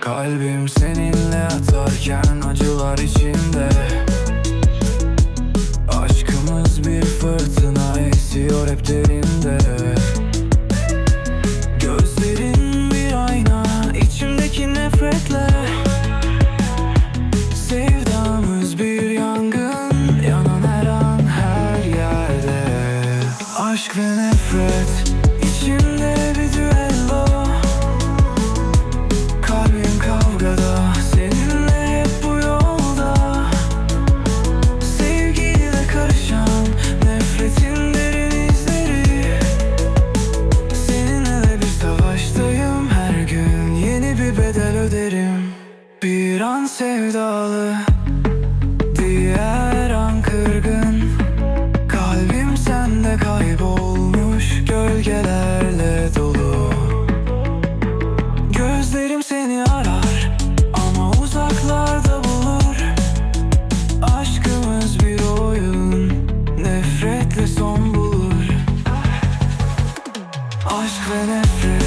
Kalbim seninle atarken acılar içinde Aşkımız bir fırtına esiyor hep derinde. Gözlerin bir ayna içimdeki nefretle. Sevdamız bir yangın yanan her an her yerde. Aşk ve nefret an sevdalı Diğer an kırgın. Kalbim sende kaybolmuş Gölgelerle dolu. Gözlerim seni arar ama uzaklarda bulur. Aşkımız bir oyun nefretle son bulur. Aşk ve nefret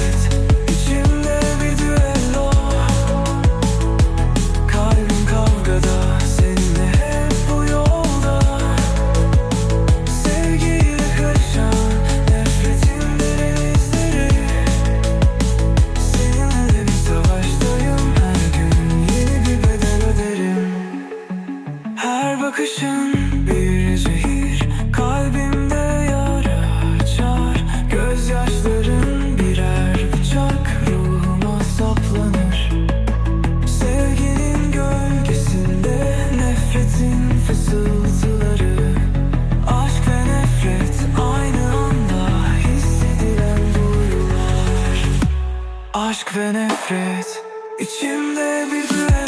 Aşk ve nefret içimde bir